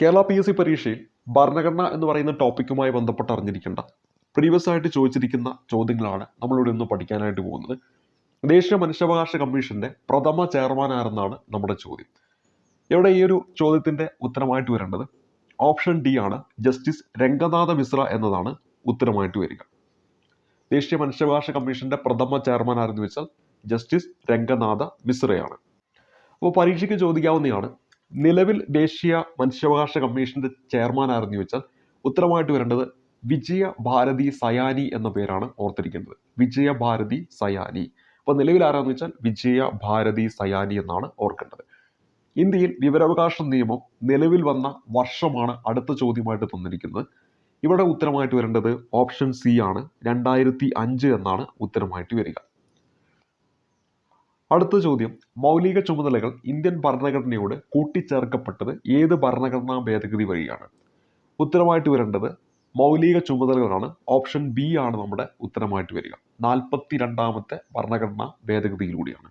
Kerala P S C പരീക്ഷയിൽ ഭരണഘടന എന്ന് പറയുന്ന ടോപ്പിക്കുമായി ബന്ധപ്പെട്ട് അറിഞ്ഞിരിക്കേണ്ട പ്രീവിയസ് ആയിട്ട് ചോദിച്ചിരിക്കുന്ന ചോദ്യങ്ങളാണ് നമ്മളിവിടെ ഇന്ന് പഠിക്കാനായിട്ട് പോകുന്നത്. ദേശീയ മനുഷ്യാവകാശ കമ്മീഷന്റെ പ്രഥമ ചെയർമാൻ ആരെന്നാണ് നമ്മുടെ ചോദ്യം. ഇവിടെ ഈ ഒരു ചോദ്യത്തിന്റെ ഉത്തരമായിട്ട് വരേണ്ടത് ഓപ്ഷൻ ഡി ആണ് ജസ്റ്റിസ് രംഗനാഥ മിശ്ര എന്നതാണ് ഉത്തരമായിട്ട് വരിക. ദേശീയ മനുഷ്യാവകാശ കമ്മീഷന്റെ പ്രഥമ ചെയർമാൻ ആരെന്ന് വെച്ചാൽ ജസ്റ്റിസ് രംഗനാഥ മിശ്രയാണ്. അപ്പോൾ പരീക്ഷയ്ക്ക് ചോദിക്കാവുന്നതാണ് നിലവിൽ ദേശീയ മനുഷ്യാവകാശ കമ്മീഷന്റെ ചെയർമാൻ ആരെന്ന് ചോദിച്ചാൽ ഉത്തരമായിട്ട് വരേണ്ടത് വിജയ ഭാരതി സയാനി എന്ന പേരാണ് ഓർത്തിരിക്കേണ്ടത്. വിജയ ഭാരതി സയാനി. അപ്പോൾ നിലവിൽ ആരാന്ന് വെച്ചാൽ വിജയ ഭാരതി സയാനി എന്നാണ് ഓർക്കേണ്ടത്. ഇന്ത്യയിൽ വിവരാവകാശ നിയമം നിലവിൽ വന്ന വർഷമാണ് അടുത്ത ചോദ്യമായിട്ട് തന്നിരിക്കുന്നത്. ഇവിടെ ഉത്തരമായിട്ട് വരേണ്ടത് ഓപ്ഷൻ സി ആണ്. രണ്ടായിരത്തി അഞ്ച് എന്നാണ് ഉത്തരമായിട്ട് വരിക. അടുത്ത ചോദ്യം. മൗലിക ചുമതലകൾ ഇന്ത്യൻ ഭരണഘടനയോട് കൂട്ടിച്ചേർക്കപ്പെട്ടത് ഏത് ഭരണഘടനാ ഭേദഗതി വഴിയാണ്? ഉത്തരമായിട്ട് വരേണ്ടത് മൗലിക ചുമതലകളാണ്. ഓപ്ഷൻ ബി ആണ് നമ്മുടെ ഉത്തരമായിട്ട് വരിക. നാൽപ്പത്തി രണ്ടാമത്തെ ഭരണഘടനാ ഭേദഗതിയിലൂടെയാണ്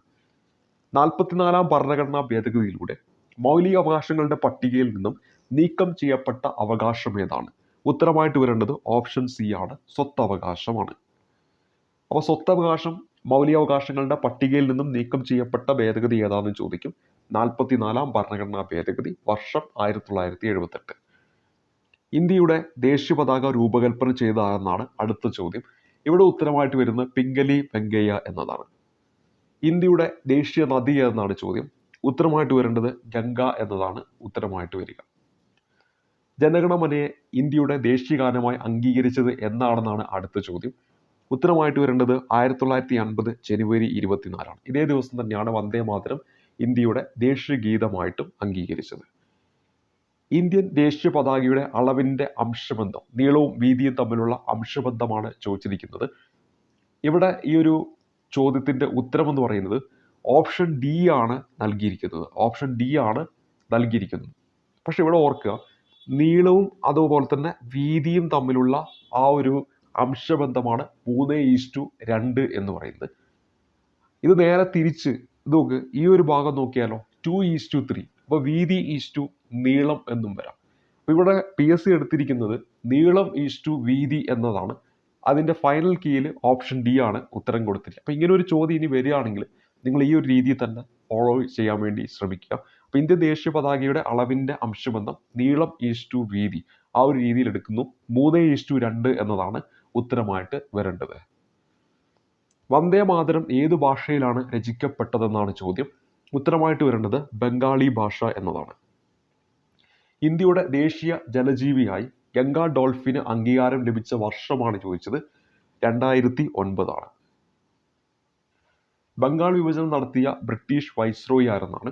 നാൽപ്പത്തിനാലാം ഭരണഘടനാ ഭേദഗതിയിലൂടെ മൗലിക അവകാശങ്ങളുടെ പട്ടികയിൽ നിന്നും നീക്കം ചെയ്യപ്പെട്ട അവകാശം ഏതാണ്? ഉത്തരമായിട്ട് വരേണ്ടത് ഓപ്ഷൻ സി ആണ്. സ്വത്തവകാശമാണ്. അപ്പോൾ സ്വത്തവകാശം മൗലികാവകാശങ്ങളുടെ പട്ടികയിൽ നിന്നും നീക്കം ചെയ്യപ്പെട്ട ഭേദഗതി ഏതാണെന്ന് ചോദിക്കും. നാൽപ്പത്തിനാലാം ഭരണഘടനാ ഭേദഗതി വർഷം ആയിരത്തി തൊള്ളായിരത്തി എഴുപത്തെട്ട് ഇന്ത്യയുടെ ദേശീയ പതാക രൂപകൽപ്പന ചെയ്തതാണെന്നാണ് അടുത്ത ചോദ്യം. ഇവിടെ ഉത്തരമായിട്ട് വരുന്നത് പിംഗലി വെങ്കയ്യ എന്നതാണ്. ഇന്ത്യയുടെ ദേശീയ നദി എന്നാണ് ചോദ്യം. ഉത്തരമായിട്ട് വരേണ്ടത് ഗംഗ എന്നതാണ് ഉത്തരമായിട്ട് വരിക. ജനഗണമനയെ ഇന്ത്യയുടെ ദേശീയ ഗാനമായി അംഗീകരിച്ചത് എന്നാണെന്നാണ് അടുത്ത ചോദ്യം. ഉത്തരമായിട്ട് വരേണ്ടത് ആയിരത്തി തൊള്ളായിരത്തി അൻപത് ജനുവരി ഇരുപത്തിനാലാണ്. ഇതേ ദിവസം തന്നെയാണ് വന്ദേ മാതരം ഇന്ത്യയുടെ ദേശീയ ഗീതമായിട്ടും അംഗീകരിച്ചത്. ഇന്ത്യൻ ദേശീയ പതാകയുടെ അളവിന്റെ അംശബന്ധം നീളവും വീതിയും തമ്മിലുള്ള അംശബന്ധമാണ് ചോദിച്ചിരിക്കുന്നത്. ഇവിടെ ഈ ഒരു ചോദ്യത്തിന്റെ ഉത്തരം എന്ന് പറയുന്നത് ഓപ്ഷൻ ഡി ആണ് നൽകിയിരിക്കുന്നത്. ഓപ്ഷൻ ഡി ആണ് നൽകിയിരിക്കുന്നത്. പക്ഷെ ഇവിടെ ഓർക്കുക നീളവും അതുപോലെ തന്നെ വീതിയും തമ്മിലുള്ള ആ ഒരു അംശബന്ധമാണ് മൂന്ന് ഈസ്റ്റു രണ്ട് എന്ന് പറയുന്നത്. ഇത് നേരെ തിരിച്ച് ഇത് നോക്ക് ഈ ഒരു ഭാഗം നോക്കിയാലോ? ടു ഈസ്റ്റു ത്രീ അപ്പോൾ വീതി ഈസ്റ്റു നീളം എന്നും വരാം. അപ്പോൾ ഇവിടെ പി എസ് സി എടുത്തിരിക്കുന്നത് നീളം ഈസ്റ്റു വീതി എന്നതാണ്. അതിന്റെ ഫൈനൽ കീയിൽ ഓപ്ഷൻ ഡി ആണ് ഉത്തരം കൊടുത്തിരിക്കുക. അപ്പോൾ ഇങ്ങനെ ഒരു ചോദ്യം ഇനി വരികയാണെങ്കിൽ നിങ്ങൾ ഈ ഒരു രീതിയിൽ തന്നെ ഫോളോ ചെയ്യാൻ വേണ്ടി ശ്രമിക്കുക. അപ്പോൾ ഇന്ത്യൻ ദേശീയ പതാകയുടെ അളവിന്റെ അംശബന്ധം നീളം ഈസ്റ്റു വീതി ആ ഒരു രീതിയിൽ എടുക്കുന്നു. മൂന്ന് ഈസ്റ്റു രണ്ട് എന്നതാണ്. ഉത്തരമായിട്ട് വരേണ്ടത്. വന്ദേ മാതരം ഏത് ഭാഷയിലാണ് രചിക്കപ്പെട്ടതെന്നാണ് ചോദ്യം. ഉത്തരമായിട്ട് വരേണ്ടത് ബംഗാളി ഭാഷ എന്നതാണ്. ഇന്ത്യയുടെ ദേശീയ ജലജീവിയായി ഗംഗാ ഡോൾഫിന് അംഗീകാരം ലഭിച്ച വർഷമാണ് ചോദിച്ചത്. രണ്ടായിരത്തി ഒൻപതാണ്. ബംഗാൾ വിഭജനം നടത്തിയ ബ്രിട്ടീഷ് വൈസ്രോയി ആരെന്നാണ്?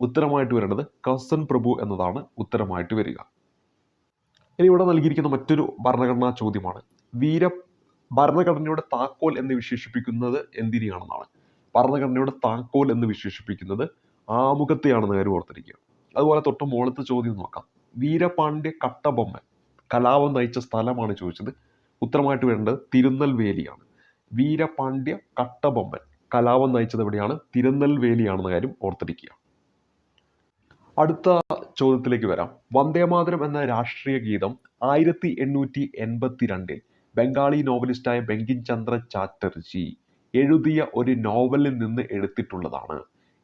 ഉത്തരമായിട്ട് വരേണ്ടത് കസൻ പ്രഭു എന്നതാണ് ഉത്തരമായിട്ട് വരിക. ഇനി ഇവിടെ നൽകിയിരിക്കുന്ന മറ്റൊരു ഭരണഘടനാ ചോദ്യമാണ്. വീര ഭരണഘടനയുടെ താക്കോൽ എന്ന് വിശേഷിപ്പിക്കുന്നത് എന്തിനെയാണെന്നാണ്. ഭരണഘടനയുടെ താക്കോൽ എന്ന് വിശേഷിപ്പിക്കുന്നത് ആമുഖത്തെയാണെന്ന് കാര്യം ഓർത്തിരിക്കുക. അതുപോലെ തൊട്ട് മുകളത്തെ ചോദ്യം നോക്കാം. വീരപാണ്ഡ്യ കട്ടബൊമ്മൻ കലാപം നയിച്ച സ്ഥലമാണ് ചോദിച്ചത്. ഉത്തരമായിട്ട് വരേണ്ടത് തിരുനൽവേലിയാണ്. വീരപാണ്ഡ്യ കട്ടബൊമ്മൻ കലാപം നയിച്ചത് എവിടെയാണ്? തിരുനെൽവേലിയാണെന്ന കാര്യം ഓർത്തിരിക്കുക. അടുത്ത ചോദ്യത്തിലേക്ക് വരാം. വന്ദേമാതരം എന്ന രാഷ്ട്രീയ ഗീതം ആയിരത്തി എണ്ണൂറ്റി എൺപത്തി രണ്ടിൽ ബംഗാളി നോവലിസ്റ്റായ ബെങ്കിൻ ചന്ദ്ര ചാറ്റർജി എഴുതിയ ഒരു നോവലിൽ നിന്ന് എടുത്തിട്ടുള്ളതാണ്.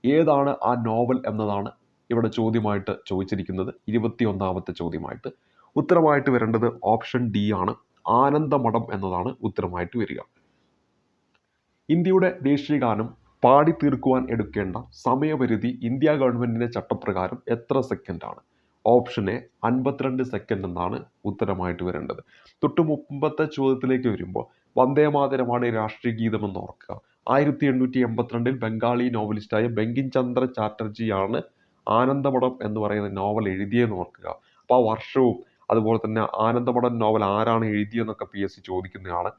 ഏതാണ് ആ നോവൽ എന്നതാണ് ഇവിടെ ചോദ്യമായിട്ട് ചോദിച്ചിരിക്കുന്നത്. ഇരുപത്തിയൊന്നാമത്തെ ചോദ്യമായിട്ട്. ഉത്തരമായിട്ട് വരേണ്ടത് ഓപ്ഷൻ ഡി ആണ്. ആനന്ദമഠം എന്നതാണ് ഉത്തരമായിട്ട് വരിക. ഇന്ത്യയുടെ ദേശീയ ഗാനം പാടി തീർക്കുവാൻ എടുക്കേണ്ട സമയപരിധി ഇന്ത്യ ഗവൺമെന്റിന്റെ ചട്ടപ്രകാരം എത്ര സെക്കൻഡ് ഓപ്ഷൻ എ അൻപത്തിരണ്ട് സെക്കൻഡ് എന്നാണ് ഉത്തരമായിട്ട് വരേണ്ടത്. തൊട്ട് മുമ്പത്തെ ചോദ്യത്തിലേക്ക് വരുമ്പോൾ വന്ദേ മാതരമാണ് രാഷ്ട്രീയ ഗീതം എന്ന് ഓർക്കുക. ആയിരത്തി എണ്ണൂറ്റി എൺപത്തിരണ്ടിൽ ബംഗാളി നോവലിസ്റ്റായ ബങ്കിം ചന്ദ്ര ചാറ്റർജിയാണ് ആനന്ദമഠം എന്ന് പറയുന്ന നോവൽ എഴുതിയെന്ന് ഓർക്കുക. അപ്പോൾ ആ വർഷവും അതുപോലെ തന്നെ ആനന്ദമഠം നോവൽ ആരാണ് എഴുതിയെന്നൊക്കെ പി എസ് സി ചോദിക്കുന്നതാണ്.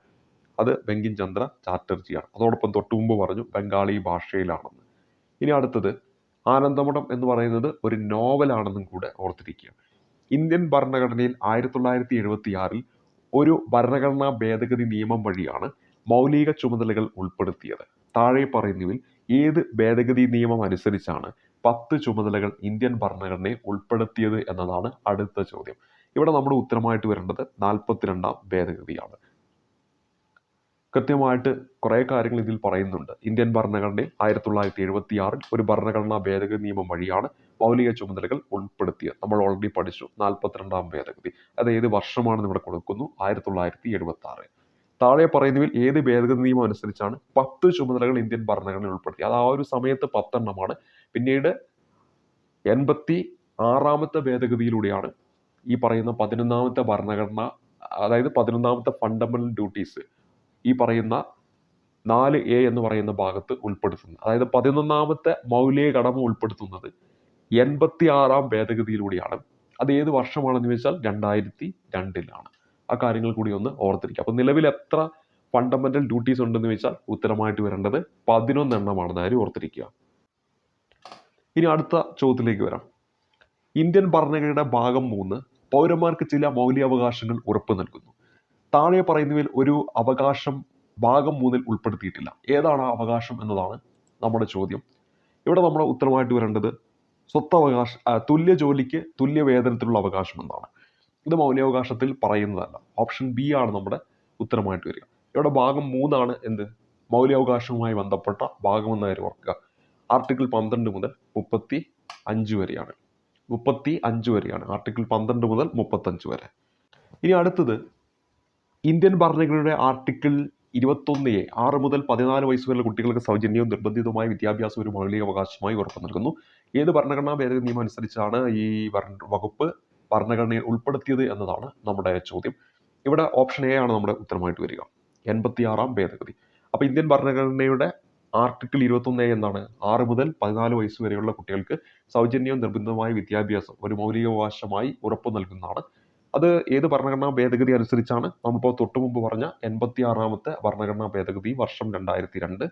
അത് ബങ്കിം ചന്ദ്ര ചാറ്റർജിയാണ്. അതോടൊപ്പം തൊട്ടു മുമ്പ് പറഞ്ഞു ബംഗാളി ഭാഷയിലാണെന്ന്. ഇനി അടുത്തത് ആനന്ദമഠം എന്ന് പറയുന്നത് ഒരു നോവലാണെന്നും കൂടെ ഓർത്തിരിക്കുക. ഇന്ത്യൻ ഭരണഘടനയിൽ ആയിരത്തി തൊള്ളായിരത്തി എഴുപത്തി ആറിൽ ഒരു ഭരണഘടനാ ഭേദഗതി നിയമം വഴിയാണ് മൗലിക ചുമതലകൾ ഉൾപ്പെടുത്തിയത്. താഴെ പറയുന്നതിൽ ഏത് ഭേദഗതി നിയമം അനുസരിച്ചാണ് പത്ത് ചുമതലകൾ ഇന്ത്യൻ ഭരണഘടനയെ ഉൾപ്പെടുത്തിയത് എന്നതാണ് അടുത്ത ചോദ്യം. ഇവിടെ നമ്മുടെ ഉത്തരമായിട്ട് വരേണ്ടത് നാൽപ്പത്തിരണ്ടാം ഭേദഗതിയാണ്. കൃത്യമായിട്ട് കുറേ കാര്യങ്ങൾ ഇതിൽ പറയുന്നുണ്ട്. ഇന്ത്യൻ ഭരണഘടനയിൽ ആയിരത്തി തൊള്ളായിരത്തി എഴുപത്തി ആറിൽ ഒരു ഭരണഘടനാ ഭേദഗതി നിയമം വഴിയാണ് മൗലിക ചുമതലകൾ ഉൾപ്പെടുത്തിയത്. നമ്മൾ ഓൾറെഡി പഠിച്ചു. നാൽപ്പത്തിരണ്ടാം ഭേദഗതി. അത് ഏത് വർഷമാണെന്ന് ഇവിടെ കൊടുക്കുന്നു? ആയിരത്തി തൊള്ളായിരത്തി എഴുപത്തി ആറ് താഴെ പറയുന്നതിൽ ഏത് ഭേദഗതി നിയമം അനുസരിച്ചാണ് പത്ത് ചുമതലകൾ ഇന്ത്യൻ ഭരണഘടനയിൽ ഉൾപ്പെടുത്തി അത് ആ ഒരു സമയത്ത് പത്തെണ്ണമാണ്. പിന്നീട് എൺപത്തി ആറാമത്തെ ഭേദഗതിയിലൂടെയാണ് ഈ പറയുന്ന പതിനൊന്നാമത്തെ ഭരണഘടന അതായത് പതിനൊന്നാമത്തെ ഫണ്ടമെന്റൽ ഡ്യൂട്ടീസ് ഈ പറയുന്ന നാല് എ എന്ന് പറയുന്ന ഭാഗത്ത് ഉൾപ്പെടുത്തുന്നത്. അതായത് പതിനൊന്നാമത്തെ മൗലിക കടമ ഉൾപ്പെടുത്തുന്നത് എൺപത്തി ആറാം ഭേദഗതിയിലൂടെയാണ്. അത് ഏത് വർഷമാണെന്ന് ചോദിച്ചാൽ രണ്ടായിരത്തി രണ്ടിലാണ് ആ കാര്യങ്ങൾ കൂടി ഒന്ന് ഓർത്തിരിക്കുക. അപ്പോൾ നിലവിൽ എത്ര ഫണ്ടമെന്റൽ ഡ്യൂട്ടീസ് ഉണ്ടെന്ന് വെച്ചാൽ ഉത്തരമായിട്ട് വരേണ്ടത് പതിനൊന്നെണ്ണമാണെന്ന് കാര്യം ഓർത്തിരിക്കുക. ഇനി അടുത്ത ചോദ്യത്തിലേക്ക് വരാം. ഇന്ത്യൻ ഭരണഘടനയുടെ ഭാഗം മൂന്ന് പൗരന്മാർക്ക് ചില മൗലികാവകാശങ്ങൾ ഉറപ്പു നൽകുന്നു. താഴെ പറയുന്നതിൽ ഒരു അവകാശം ഭാഗം മൂന്നിൽ ഉൾപ്പെടുത്തിയിട്ടില്ല. ഏതാണ് ആ അവകാശം എന്നതാണ് നമ്മുടെ ചോദ്യം. ഇവിടെ നമ്മുടെ ഉത്തരമായിട്ട് വരേണ്ടത് സ്വത്തവകാശ തുല്യ ജോലിക്ക് തുല്യ വേതനത്തിലുള്ള അവകാശം എന്നാണ്. ഇത് മൗലികാവകാശത്തിൽ പറയുന്നതല്ല. ഓപ്ഷൻ ബി ആണ് നമ്മുടെ ഉത്തരമായിട്ട് വരിക. ഇവിടെ ഭാഗം മൂന്നാണ് എന്ത്? മൗലികാവകാശവുമായി ബന്ധപ്പെട്ട ഭാഗം എന്ന കാര്യം ഓർക്കുക. ആർട്ടിക്കിൾ പന്ത്രണ്ട് മുതൽ മുപ്പത്തി അഞ്ച് വരെയാണ്. മുപ്പത്തി അഞ്ച് വരെയാണ്. ആർട്ടിക്കിൾ പന്ത്രണ്ട് മുതൽ മുപ്പത്തഞ്ച് വരെ. ഇനി അടുത്തത് ഇന്ത്യൻ ഭരണഘടനയുടെ ആർട്ടിക്കിൾ ഇരുപത്തൊന്ന് എ ആറ് മുതൽ പതിനാല് വയസ്സ് വരെയുള്ള കുട്ടികൾക്ക് സൗജന്യവും നിർബന്ധിതവുമായ വിദ്യാഭ്യാസം ഒരു മൗലിക അവകാശമായി ഉറപ്പ് നൽകുന്നു ഏത് ഭരണഘടനാ ഭേദഗതി നിയമം അനുസരിച്ചാണ് ഈ വകുപ്പ് ഭരണഘടനയിൽ ഉൾപ്പെടുത്തിയത് എന്നതാണ് നമ്മുടെ ചോദ്യം. ഇവിടെ ഓപ്ഷൻ എ ആണ് നമ്മുടെ ഉത്തരമായിട്ട് വരിക. എൺപത്തിയാറാം ഭേദഗതി. അപ്പോൾ ഇന്ത്യൻ ഭരണഘടനയുടെ ആർട്ടിക്കിൾ ഇരുപത്തൊന്ന് എ എന്താണ്? ആറ് മുതൽ പതിനാല് വയസ്സ് വരെയുള്ള കുട്ടികൾക്ക് സൗജന്യവും നിർബന്ധിതമായ വിദ്യാഭ്യാസം ഒരു മൗലികാവകാശമായി ഉറപ്പു നൽകുന്നതാണ് അത് ഏത് ഭരണഘടനാ ഭേദഗതി അനുസരിച്ചാണ്? നമ്മളിപ്പോൾ തൊട്ടു മുമ്പ് പറഞ്ഞ എൺപത്തി ആറാമത്തെ ഭരണഘടനാ ഭേദഗതി വർഷം രണ്ടായിരത്തി രണ്ട്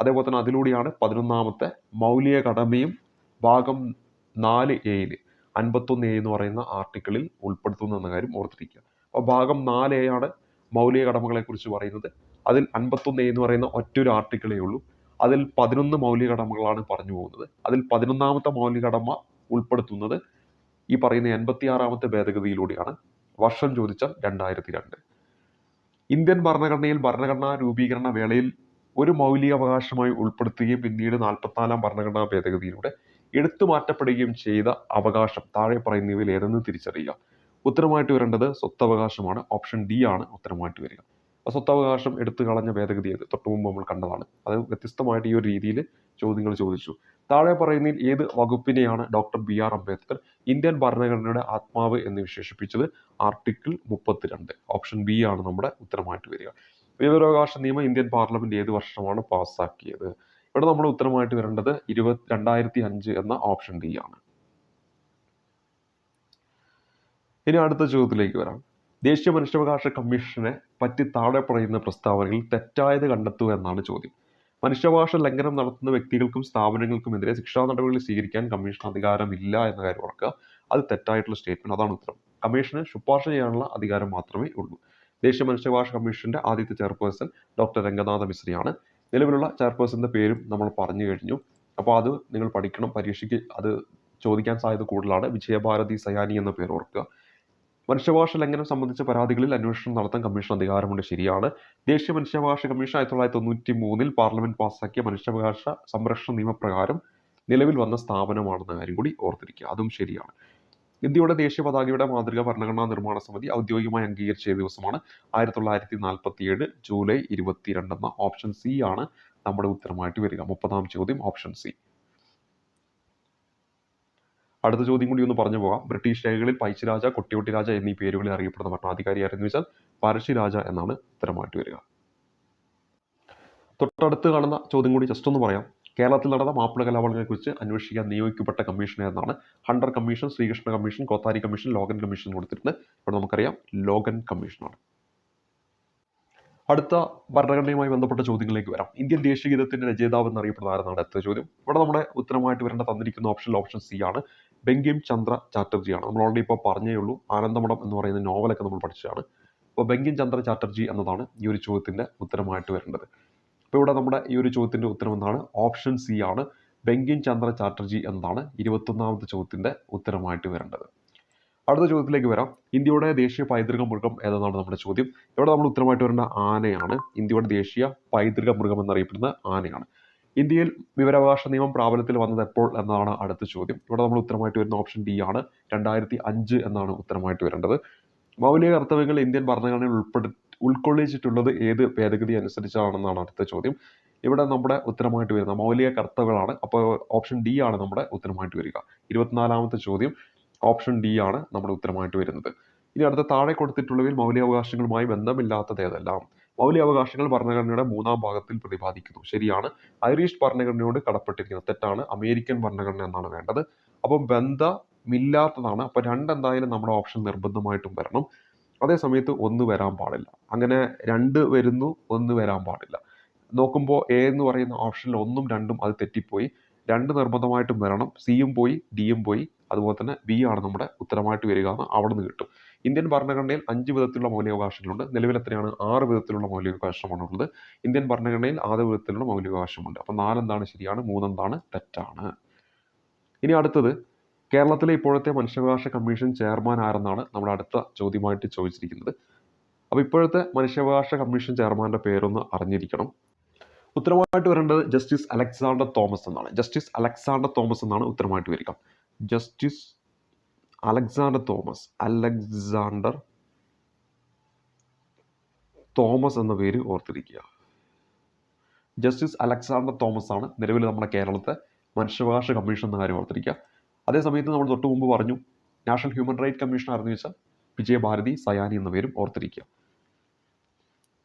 അതേപോലെ തന്നെ അതിലൂടെയാണ് പതിനൊന്നാമത്തെ മൗലിക കടമയും ഭാഗം നാല് എയിൽ അൻപത്തൊന്ന് എ എന്ന് പറയുന്ന ആർട്ടിക്കിളിൽ ഉൾപ്പെടുത്തുന്നു എന്ന കാര്യം ഓർത്തിരിക്കുക. അപ്പോൾ ഭാഗം നാല് എ ആണ് മൗലിക കടമകളെ കുറിച്ച് പറയുന്നത്. അതിൽ അൻപത്തൊന്ന് എ എന്ന് പറയുന്ന ഒറ്റൊരു ആർട്ടിക്കിളേ ഉള്ളൂ. അതിൽ പതിനൊന്ന് മൗലിക കടമകളാണ് പറഞ്ഞു പോകുന്നത്. അതിൽ പതിനൊന്നാമത്തെ മൗലിക കടമ ഉൾപ്പെടുത്തുന്നത് ഈ പറയുന്ന എൺപത്തിയാറാമത്തെ ഭേദഗതിയിലൂടെയാണ് വർഷം ചോദിച്ചാൽ രണ്ടായിരത്തി രണ്ട് ഇന്ത്യൻ ഭരണഘടനയിൽ ഭരണഘടനാ രൂപീകരണ വേളയിൽ ഒരു മൗലിക അവകാശമായി ഉൾപ്പെടുത്തുകയും പിന്നീട് നാൽപ്പത്തിനാലാം ഭരണഘടനാ ഭേദഗതിയിലൂടെ എടുത്തു മാറ്റപ്പെടുകയും ചെയ്ത അവകാശം താഴെ പറയുന്നവയിൽ ഏതെന്ന് തിരിച്ചറിയുക. ഉത്തരമായിട്ട് വരേണ്ടത് സ്വത്തവകാശമാണ്. ഓപ്ഷൻ ഡി ആണ് ഉത്തരമായിട്ട് വരിക. സ്വത്തവകാശം എടുത്തു കളഞ്ഞ ഭേദഗതി ഏത് തൊട്ടു മുമ്പ് നമ്മൾ കണ്ടതാണ്. അത് വ്യത്യസ്തമായിട്ട് ഈ ഒരു രീതിയിൽ ചോദ്യങ്ങൾ ചോദിച്ചു. താഴെ പറയുന്നതിൽ ഏത് വകുപ്പിനെയാണ് doctor B R Ambedkar Indian ഭരണഘടനയുടെ ആത്മാവ് എന്ന് വിശേഷിപ്പിച്ചത്? ആർട്ടിക്കിൾ മുപ്പത്തിരണ്ട്. ഓപ്ഷൻ ബി ആണ് നമ്മുടെ ഉത്തരമായിട്ട് വരിക. വിവരാവകാശ നിയമം ഇന്ത്യൻ പാർലമെന്റ് ഏത് വർഷമാണ് പാസ്സാക്കിയത്? ഇവിടെ നമ്മുടെ ഉത്തരമായിട്ട് വരേണ്ടത് ഇരുപത് രണ്ടായിരത്തി അഞ്ച് എന്ന ഓപ്ഷൻ ഡി ആണ്. ഇനി അടുത്ത ചോദ്യത്തിലേക്ക് വരാം. ദേശീയ മനുഷ്യാവകാശ കമ്മീഷനെ പറ്റി താഴെ പറയുന്ന പ്രസ്താവനയിൽ തെറ്റായത് കണ്ടെത്തുക എന്നാണ് ചോദ്യം. മനുഷ്യാവകാശ ലംഘനം നടത്തുന്ന വ്യക്തികൾക്കും സ്ഥാപനങ്ങൾക്കും എതിരെ ശിക്ഷാ നടപടികൾ സ്വീകരിക്കാൻ കമ്മീഷൻ അധികാരമില്ല എന്ന കാര്യം ഓർക്കുക. അത് തെറ്റായിട്ടുള്ള സ്റ്റേറ്റ്മെന്റ് അതാണ് ഉത്തരം. കമ്മീഷന് ശുപാർശ ചെയ്യാനുള്ള അധികാരം മാത്രമേ ഉള്ളൂ. ദേശീയ മനുഷ്യാവകാശ കമ്മീഷന്റെ ആദ്യത്തെ ചെയർപേഴ്സൺ ഡോക്ടർ രംഗനാഥ മിശ്രിയാണ്. നിലവിലുള്ള ചെയർപേഴ്സന്റെ പേരും നമ്മൾ പറഞ്ഞു കഴിഞ്ഞു. അപ്പോൾ അത് നിങ്ങൾ പഠിക്കണം പരീക്ഷയ്ക്ക് അത് ചോദിക്കാൻ സാധ്യത കൂടുതലാണ്. വിജയഭാരതി സയാനി എന്ന പേര് ഓർക്കുക. മനുഷ്യാവകാശ ലംഘനം സംബന്ധിച്ച പരാതികളിൽ അന്വേഷണം നടത്താൻ കമ്മീഷൻ അധികാരമുണ്ട്. ശരിയാണ്. ദേശീയ മനുഷ്യാവകാശ കമ്മീഷൻ ആയിരത്തി തൊള്ളായിരത്തി തൊണ്ണൂറ്റി മൂന്നിൽ പാർലമെന്റ് പാസ്സാക്കിയ മനുഷ്യാവകാശ സംരക്ഷണ നിയമപ്രകാരം നിലവിൽ വന്ന സ്ഥാപനമാണെന്ന കാര്യം കൂടി ഓർത്തിരിക്കുക. അതും ശരിയാണ്. ഇന്ത്യയുടെ ദേശീയ പതാകയുടെ മാതൃക ഭരണഘടനാ നിർമ്മാണ സമിതി ഔദ്യോഗികമായി അംഗീകരിച്ച ദിവസമാണ് ആയിരത്തി തൊള്ളായിരത്തി നാൽപ്പത്തി ഏഴ് ജൂലൈ ഇരുപത്തിരണ്ട് എന്ന ഓപ്ഷൻ സി ആണ് നമ്മുടെ ഉത്തരമായിട്ട് വരിക. മുപ്പതാം ചോദ്യം ഓപ്ഷൻ സി. അടുത്ത ചോദ്യം കൂടി ഒന്ന് പറഞ്ഞു പോകാം. ബ്രിട്ടീഷ് രേഖകളിൽ പൈശ്ശിരാജ കൊട്ടിയോട്ടിരാജ എന്നീ പേരുകളിൽ അറിയപ്പെടുന്ന ഭരണാധികാരി ആരെന്ന് വെച്ചാൽ പരശിരാജ എന്നാണ് ഉത്തരമായിട്ട് വരിക. തൊട്ടടുത്ത് കാണുന്ന ചോദ്യം കൂടി ജസ്റ്റ് ഒന്ന് പറയാം. കേരളത്തിൽ നടന്ന മാപ്പിള കലാപങ്ങളെ കുറിച്ച് അന്വേഷിക്കാൻ നിയോഗിക്കപ്പെട്ട കമ്മീഷൻ എന്നാണ് Hunter commission Srikrishna commission Kothari commission Logan commission കൊടുത്തിട്ടുണ്ട്. ഇവിടെ നമുക്കറിയാം ലോഗൻ കമ്മീഷനാണ്. അടുത്ത ഭരണഘടനയുമായി ബന്ധപ്പെട്ട ചോദ്യങ്ങളിലേക്ക് വരാം. ഇന്ത്യൻ ദേശീയ ഗീതത്തിന്റെ രചയിതാവ് എന്നറിയപ്പെടുന്ന ആരെന്നാണ് അടുത്ത ചോദ്യം? ഇവിടെ നമ്മുടെ ഉത്തരമായിട്ട് വരേണ്ട തന്നിരിക്കുന്ന ഓപ്ഷൻ ഓപ്ഷൻ സി ആണ്. ബങ്കിം ചന്ദ്ര ചാറ്റർജിയാണ്. നമ്മൾ ഓൾറെഡി ഇപ്പോൾ പറഞ്ഞേ ഉള്ളൂ. ആനന്ദമഠം എന്ന് പറയുന്ന നോവലൊക്കെ നമ്മൾ പഠിച്ചതാണ്. അപ്പോൾ ബെങ്കിം ചന്ദ്ര ചാറ്റർജി എന്നതാണ് ഈ ഒരു ചോദ്യത്തിന്റെ ഉത്തരമായിട്ട് വരേണ്ടത്. അപ്പോൾ ഇവിടെ നമ്മുടെ ഈ ഒരു ചോദ്യത്തിന്റെ ഉത്തരം എന്നാണ് ഓപ്ഷൻ സി ആണ്. ബെങ്കിം ചന്ദ്ര ചാറ്റർജി എന്നതാണ് ഇരുപത്തൊന്നാമത്തെ ചോദ്യത്തിന്റെ ഉത്തരമായിട്ട് വരേണ്ടത്. അടുത്ത ചോദ്യത്തിലേക്ക് വരാം. ഇന്ത്യയുടെ ദേശീയ പൈതൃക മൃഗം ഏതെന്നാണ് നമ്മുടെ ചോദ്യം? ഇവിടെ നമ്മൾ ഉത്തരമായിട്ട് വരേണ്ട ആനയാണ്. ഇന്ത്യയുടെ ദേശീയ പൈതൃക മൃഗം എന്നറിയപ്പെടുന്ന ആനയാണ്. ഇന്ത്യയിൽ വിവരാവകാശ നിയമം പ്രാബല്യത്തിൽ വന്നത് എപ്പോൾ എന്നതാണ് അടുത്ത ചോദ്യം. ഇവിടെ നമ്മൾ ഉത്തരമായിട്ട് വരുന്ന ഓപ്ഷൻ ഡി ആണ്. രണ്ടായിരത്തി അഞ്ച് എന്നാണ് ഉത്തരമായിട്ട് വരേണ്ടത്. മൗലിക കർത്തവ്യങ്ങൾ ഇന്ത്യൻ ഭരണഘടനയിൽ ഉൾപ്പെടു ഉൾക്കൊള്ളിച്ചിട്ടുള്ളത് ഏത് ഭേദഗതി അനുസരിച്ചാണെന്നാണ് അടുത്ത ചോദ്യം. ഇവിടെ നമ്മുടെ ഉത്തരമായിട്ട് വരുന്ന മൗലിക കർത്തവ്യങ്ങളാണ്. അപ്പോൾ ഓപ്ഷൻ ഡി ആണ് നമ്മുടെ ഉത്തരമായിട്ട് വരിക. ഇരുപത്തിനാലാമത്തെ ചോദ്യം. ഓപ്ഷൻ ഡി ആണ് നമ്മുടെ ഉത്തരമായിട്ട് വരുന്നത്. ഇനി അടുത്ത താഴെ കൊടുത്തിട്ടുള്ളവയിൽ മൗലികാവകാശങ്ങളുമായി ബന്ധമില്ലാത്തത് ഏതെല്ലാം? മൗലികാവകാശങ്ങൾ ഭരണഘടനയുടെ മൂന്നാം ഭാഗത്തിൽ പ്രതിപാദിക്കുന്നു. ശരിയാണ്. ഐറിഷ് ഭരണഘടനയോട് കടപ്പെട്ടിരിക്കുന്നത് തെറ്റാണ്. അമേരിക്കൻ ഭരണഘടന എന്നാണ് വേണ്ടത്. അപ്പം ബന്ധമില്ലാത്തതാണ്. അപ്പോൾ രണ്ടെന്തായാലും നമ്മുടെ ഓപ്ഷൻ നിർബന്ധമായിട്ടും വരണം. അതേ സമയത്ത് ഒന്ന് വരാൻ പാടില്ല. അങ്ങനെ രണ്ട് വരുന്നു ഒന്ന് വരാൻ പാടില്ല. നോക്കുമ്പോൾ എ എന്ന് പറയുന്ന ഓപ്ഷനിൽ ഒന്നും രണ്ടും അത് തെറ്റിപ്പോയി. രണ്ട് നിർബന്ധമായിട്ടും വരണം. സിയും പോയി ഡിയും പോയി. അതുപോലെ തന്നെ ബി ആണ് നമ്മുടെ ഉത്തരമായിട്ട് വരിക എന്ന് അവിടെ നിന്ന് കിട്ടും. ഇന്ത്യൻ ഭരണഘടനയിൽ അഞ്ച് വിധത്തിലുള്ള മൗലികാവകാശങ്ങളുണ്ട്. നിലവിൽ എത്രയാണ്? ആറ് വിധത്തിലുള്ള മൗലികാവകാശമാണ് ഉള്ളത്. ഇന്ത്യൻ ഭരണഘടനയിൽ ആറ് വിധത്തിലുള്ള മൗലികാവകാശമുണ്ട്. അപ്പോൾ നാലെന്താണ് ശരിയാണ്? മൂന്നെന്താണ് തെറ്റാണ്. ഇനി അടുത്തത്. കേരളത്തിലെ ഇപ്പോഴത്തെ മനുഷ്യാവകാശ കമ്മീഷൻ ചെയർമാൻ ആരെന്നാണ് നമ്മുടെ അടുത്ത ചോദ്യമായിട്ട് ചോദിച്ചിരിക്കുന്നത്. അപ്പോൾ ഇപ്പോഴത്തെ മനുഷ്യാവകാശ കമ്മീഷൻ ചെയർമാന്റെ പേരൊന്ന് അറിഞ്ഞിരിക്കണം. ഉത്തരമായിട്ട് വരേണ്ടത് ജസ്റ്റിസ് അലക്സാണ്ടർ തോമസ് എന്നാണ്. ജസ്റ്റിസ് അലക്സാണ്ടർ തോമസ് എന്നാണ് ഉത്തരമായിട്ട് വരിക. Justice Alexander Thomas Alexander Thomas എന്ന പേര് ഓർത്തിരിക്കുക. ജസ്റ്റിസ് അലക്സാണ്ടർ തോമസ് ആണ് നിലവിൽ നമ്മുടെ കേരളത്തെ മനുഷ്യാവകാശ കമ്മീഷൻ എന്ന കാര്യം ഓർത്തിരിക്കുക. അതേസമയത്ത് നമ്മൾ തൊട്ട് മുമ്പ് പറഞ്ഞു നാഷണൽ ഹ്യൂമൻ റൈറ്റ് കമ്മീഷൻ ആയിരുന്നു വെച്ചാൽ വിജയഭാരതി സയാനി എന്ന പേരും ഓർത്തിരിക്കുക.